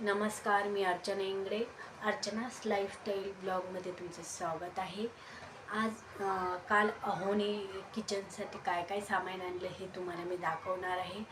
नमस्कार मी अर्चना इंगडे अर्चनास लाईफस्टाईल ब्लॉगमध्ये तुमचं स्वागत आहे. आज काल अहोनी किचनसाठी काय काय सामान आणलं हे तुम्हाला मी दाखवणार आहे.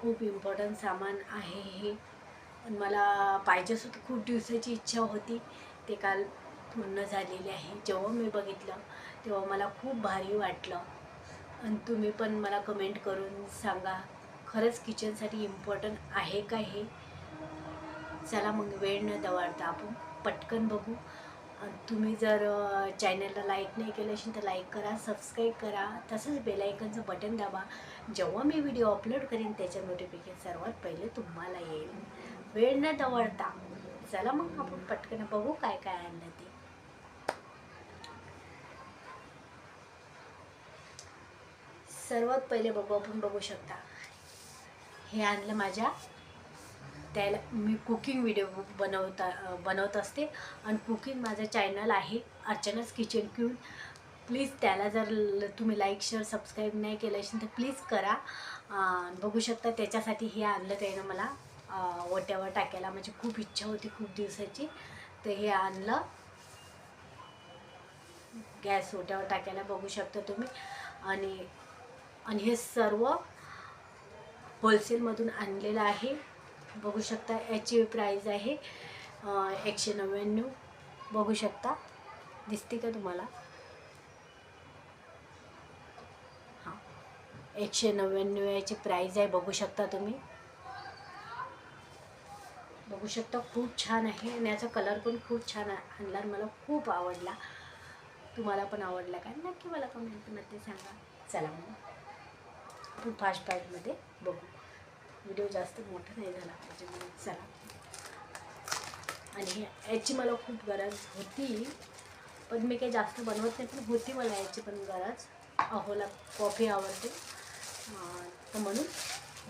खूप इम्पॉर्टंट सामान आहे हे. आणि मला पाहिजेच होतं खूप दिवसाची इच्छा होती. ते काल पूर्ण झालेली आहे. जेव्हा मी बघितलं तेव्हा मला खूप भारी वाटलं. आणि तुम्ही पण मला कमेंट करून सांगा खरंच किचनसाठी इम्पॉर्टंट आहे का हे? चला मग वेळ न दवाडता आपण पटकन बघू. तुम्ही जर चॅनलला लाईक नाही केलं असेल तर लाईक करा सबस्क्राईब करा. तसंच बेलायकनचं बटन दाबा. जेव्हा मी व्हिडिओ अपलोड करीन त्याच्या नोटिफिकेशन सर्वात पहिले तुम्हाला येईल. वेळ न दवडता. चला मग आपण पटकन बघू काय काय आणलं ते. सर्वात पहिले बघू आपण बघू शकता. हे आणलं माझ्या त्याला मी कुकिंग व्हिडिओ बनवता बनवत असते. आणि कुकिंग माझं चॅनल आहे अर्चनाच किचन क्यून प्लीज त्याला जर ल- तुम्ही लाईक शेअर सबस्क्राईब नाही केलं असेल तर प्लीज करा. बघू शकता त्याच्यासाठी हे आणलं त्यानं मला ओट्यावर टाकायला. माझी खूप इच्छा होती खूप दिवसाची. तर हे आणलं. गॅस ओट्यावर टाकायला बघू शकता तुम्ही. आणि आणि हे सर्व होलसेलमधून आणलेलं आहे. बघू शकता याची प्राईज आहे एकशे नव्याण्णव. बघू शकता. दिसते का तुम्हाला? हां. एकशे नव्याण्णव याची प्राईज आहे बघू शकता तुम्ही. बघू शकता खूप छान आहे आणि याचा कलर पण खूप छान आणला आणि मला खूप आवडला. तुम्हाला पण आवडला का? नक्की मला कमेंटमध्ये सांगा. चला मग. आपण फास्ट प्राईजमध्ये बघू. व्हिडिओ जास्त मोठा नाही झाला पाहिजे म्हणून चला. आणि हे- याची मला खूप गरज होती. पण मी काही जास्त बनवत नाही पण होती मला याची पण गरज. अहोला कॉफी आवडते. तर म्हणून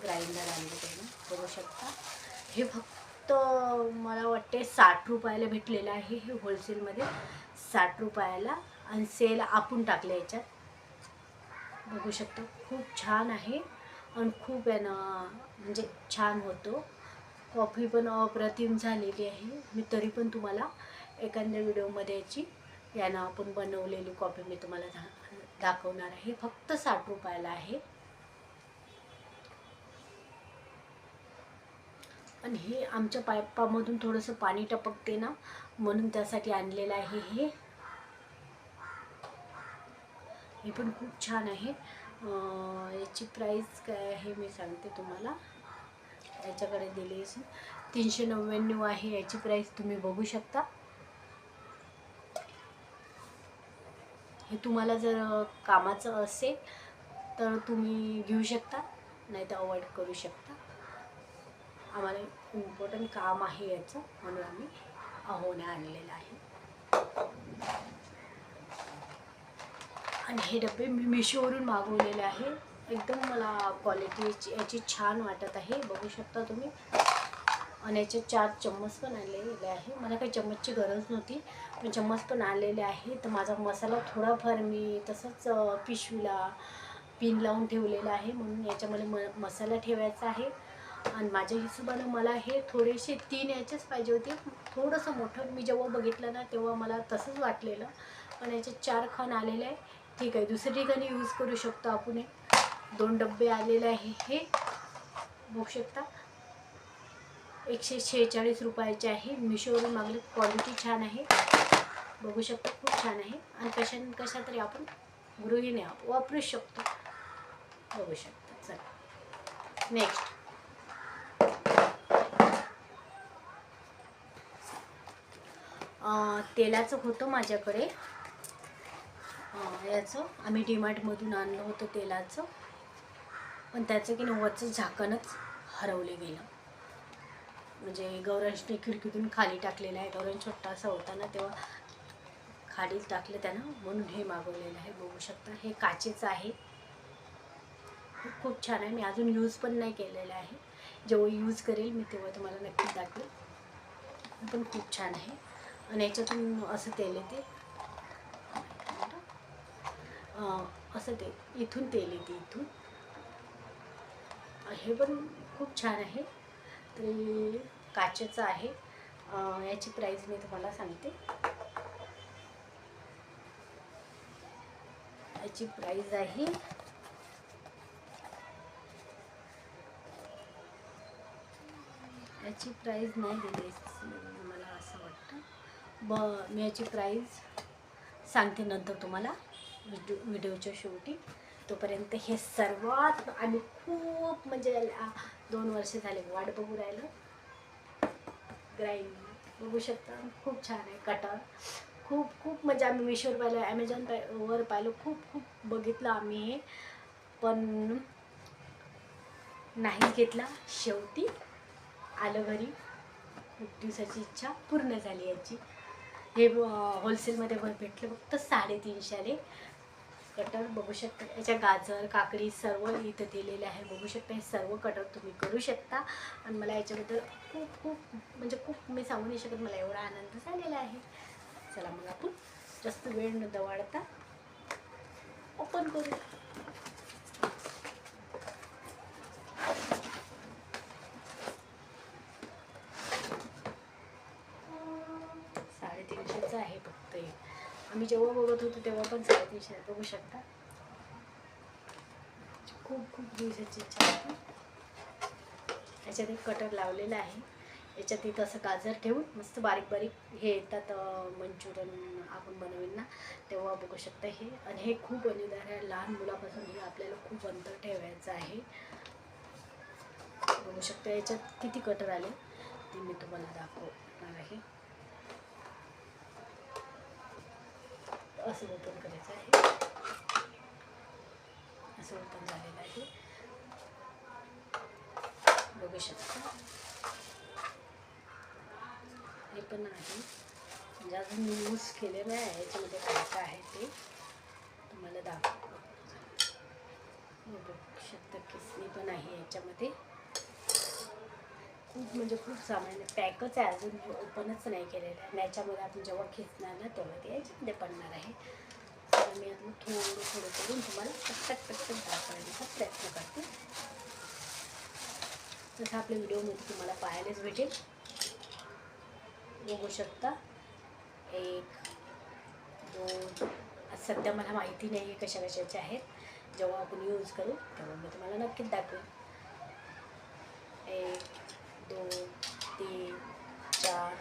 ग्राइंडर आणले तुम्ही बघू शकता. हे फक्त मला वाटते साठ रुपयाला भेटलेलं आहे हे होलसेलमध्ये. साठ रुपयाला आणि सेल आपण टाकलं याच्यात. बघू शकता. खूप छान आहे. आणि खूप यानं म्हणजे छान होतो. कॉफी पण अप्रतिम झालेली आहे. मी तरी पण तुम्हाला एखाद्या व्हिडिओमध्ये याची यानं आपण बनवलेली कॉफी मी तुम्हाला दा दाखवणार आहे. फक्त साठ रुपयाला आहे. आणि हे आमच्या पाईपामधून थोडंसं पाणी टपकते ना म्हणून त्यासाठी आणलेलं आहे हे. हे पण खूप छान आहे. याची प्राईस काय आहे मी सांगते तुम्हाला. याच्याकडे दिली असून तीनशे नव्याण्णव आहे याची प्राईस तुम्ही बघू शकता. हे तुम्हाला जर कामाचं असेल तर तुम्ही घेऊ शकता नाही तर अवॉइड करू शकता. आम्हाला इम्पॉर्टंट काम आहे याचं म्हणून आम्ही अहोने आणलेलं आहे. आणि हे डबे मी मिशोवरून मागवलेले आहे. एकदम मला क्वालिटी याची छान वाटत आहे. बघू शकता तुम्ही. आणि याचे चार चम्मच पण आलेले आहे. मला काही चम्मचची गरज नव्हती. पण चम्मच पण आलेले आहे. तर माझा मसाला थोडाफार मी तसंच पिशवीला पिन लावून ठेवलेला आहे. म्हणून याच्यामध्ये म मसाला ठेवायचा आहे. आणि माझ्या हिशोबानं मला हे थोडेसे तीन याचेच पाहिजे होते. थोडंसं मोठं मी जेव्हा बघितलं ना तेव्हा मला तसंच वाटलेलं. पण याचे चार खण आलेले आहे. ठीक आहे दुसऱ्या ठिकाणी यूज करू शकतो आपण दोन डब्बे आलेले आहे हे. बघू शकता. एकशे शेहेचाळीस रुपयाचे आहे. मिशोवरून मागले क्वालिटी छान आहे. बघू शकता खूप छान आहे. आणि कशा कशा तरी आपण गृहिणी वापरू शकतो. बघू शकता. चला. नेक्स्ट तेलाचं होतं माझ्याकडे. याचं. आम्ही डीमार्टमधून आणलं होतं तेलाचं. पण त्याचं की नव्वदचं झाकणच हरवले गेलं. म्हणजे गौरांशने खिडकीतून खाली टाकलेलं आहे. गौरांश छोटासा होता ना तेव्हा खाली टाकलं त्यानं. म्हणून हे मागवलेलं आहे. बघू शकता हे काचेचं आहे. खूप खूप छान आहे. मी अजून यूज पण नाही केलेलं आहे. जेव्हा यूज करेल मी तेव्हा तुम्हाला नक्कीच दाखवेल. पण खूप छान आहे. आणि याच्यातून असं तेल येते. असं ते इथून तेल येते इथून. हे पण खूप छान आहे. तरी काचेचं आहे. याची प्राईस मी तुम्हाला सांगते. याची प्राईज आहे. याची प्राईज नाही दिली मला असं वाटतं. ब मी याची प्राईज सांगते नंतर तुम्हाला. व्हिडिओ व्हिडिओच्या शेवटी. तोपर्यंत हे सर्वात आम्ही खूप म्हणजे दोन वर्ष झाले वाट बघू राहिलं. ग्राईंड बघू शकता खूप छान आहे कटर. खूप खूप म्हणजे आम्ही मिशोवर पाहिलं ॲमेझॉन पाय वर पाहिलं खूप खूप बघितलं आम्ही हे. पण नाही घेतला. शेवटी आलं घरी. खूप दिवसाची इच्छा पूर्ण झाली याची. हे होलसेलमध्ये भेटलं फक्त साडेतीनशेले कटर बघू शकता. याच्या गाजर काकडी सर्व इथं दिलेले आहे. बघू शकता हे सर्व कटर तुम्ही करू शकता. आणि मला याच्याबद्दल खूप खूप म्हणजे खूप मी सांगू नाही शकत. मला एवढा आनंद झालेला आहे. चला मग आपण जास्त वेळ न दवाडता ओपन करू साडेतीनशेचं आहे फक्त हे आम्ही जेव्हा बघत होतो तेव्हा पण साडेतीनशे आहे. बघू शकता. खूप खूप दिवसाची इच्छा होती. याच्यात एक कटर लावलेलं आहे. याच्यात इथं असं गाजर ठेवून मस्त बारीक बारीक हे येतात मंचुरियन आपण बनवेल ना तेव्हा बघू शकता हे. आणि हे खूप अनिदार आहे. लहान मुलापासून हे आपल्याला खूप अंतर ठेवायचं आहे. बघू शकता याच्यात किती कटर आले ते मी तुम्हाला दाखवणार आहे. असं ओपन करायचं आहे. असं ओपन झालेलं आहे. बघू शकता. हे पण आहे. म्हणजे अजून मी यूज केलेलं आहे. याच्यामध्ये काय काय आहे ते तुम्हाला दाखव बघू शकता किसणी पण आहे याच्यामध्ये. खूप म्हणजे खूप सामान आहे. पॅकच आहे अजून ओपनच नाही केलेलं आहे. याच्यामध्ये आपण जेव्हा खेचणार ना तेव्हा ते याच्यामध्ये पडणार आहे. तर मी अजून थोडं थोडं करून तुम्हाला पटक पटकन दाखवण्याचा प्रयत्न करते. जसं आपल्या व्हिडिओमध्ये तुम्हाला पाहायलाच भेटेल. बघू शकता. एक दोन आज सध्या मला माहिती नाही आहे कशा कशाचे आहेत. जेव्हा आपण यूज करू तेव्हा मी तुम्हाला नक्कीच दाखवेन. एक दोन तीन चार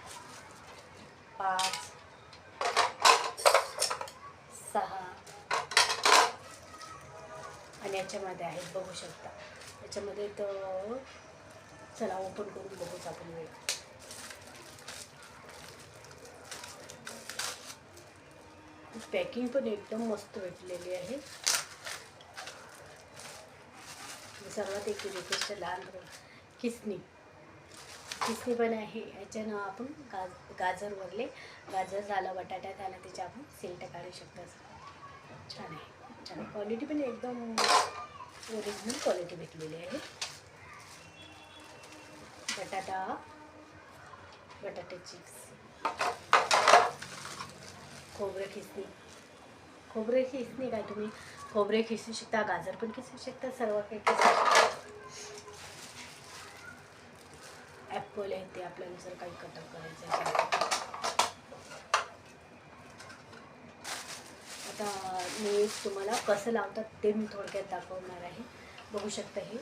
पाच सहा. आणि याच्यामध्ये आहेत बघू शकता. याच्यामध्ये तर चला ओपन करून बघूच आपण वेळ. पॅकिंग पण एकदम मस्त भेटलेली आहे. सर्वात एक रिक्वेस्ट लहान किसनी. किसनी पण आहे. याच्यानं आपण गाज गाजर वरले गाजर झालं बटाटा झाला त्याचे आपण सिल्ट काढू शकतो छान आहे. छान क्वालिटी पण एकदम ओरिजिनल क्वालिटी भेटलेली आहे. बटाटा बटाटे चिप्स खोबरं खिसणी. खोबरे खिसणी काय तुम्ही? खोबरे खिसू शकता गाजर पण खिसू शकता सर्व काही खिसू शकता. ॲपल आहेत ते आपल्याला जर काही कटर करायचं असेल आता मी तुम्हाला कसं लावतात ते मी थोडक्यात दाखवणार आहे. बघू शकता हे.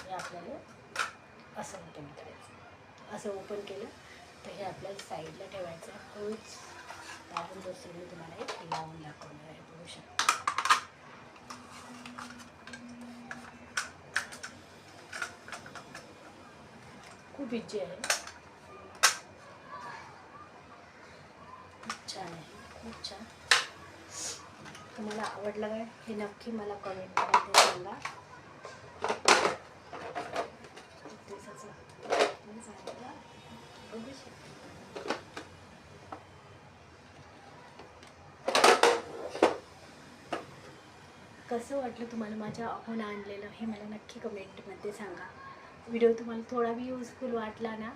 हे आपल्याला असं ओपन करायचं. असं ओपन केलं तर हे आपल्याला साईडला ठेवायचं आहे. हळूच दाबून मी तुम्हाला हे लावून दाखवणार आहे. बघू शकता. खूप आहे खूप छान आहे खूप छान तुम्हाला आवडलं काय हे नक्की मला कमेंटमध्ये सांगा. कसं वाटलं तुम्हाला माझ्या अहोन आणलेलं? हे मला नक्की कमेंटमध्ये सांगा. व्हिडिओ तुम्हाला थोडा बी यूजफुल वाटला ना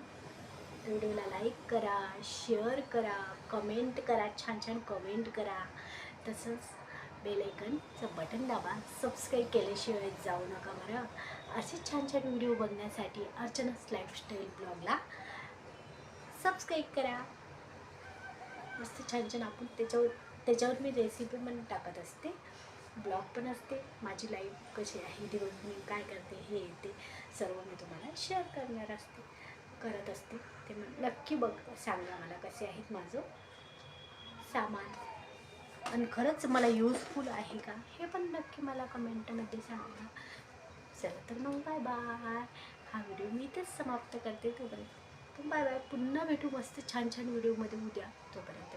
तर व्हिडिओला लाईक करा शेअर करा कमेंट करा छान छान कमेंट करा. तसंच बेलायकनचं बटन दाबा. सबस्क्राईब केल्याशिवाय जाऊ नका बरं. असे छान छान व्हिडिओ बघण्यासाठी अर्चनाच लाईफस्टाईल ब्लॉगला सबस्क्राईब करा. मस्त छान छान आपण त्याच्यावर त्याच्यावर मी रेसिपी पण टाकत असते. ब्लॉग पण असते. माझी लाईफ कशी आहे दिवस मी काय करते हे येते सर्व मी तुम्हाला शेअर करणार असते करत असते. ते मग नक्की बघ सांगा मला कसे आहेत माझं सामान. आणि खरंच मला युजफुल आहे का? हे पण नक्की मला कमेंटमध्ये सांगा. चला तर मग बाय बाय हा व्हिडिओ मी इथेच समाप्त करते तोपर्यंत. बाय बाय पुन्हा भेटू मस्त छान छान व्हिडिओमध्ये उद्या. तोपर्यंत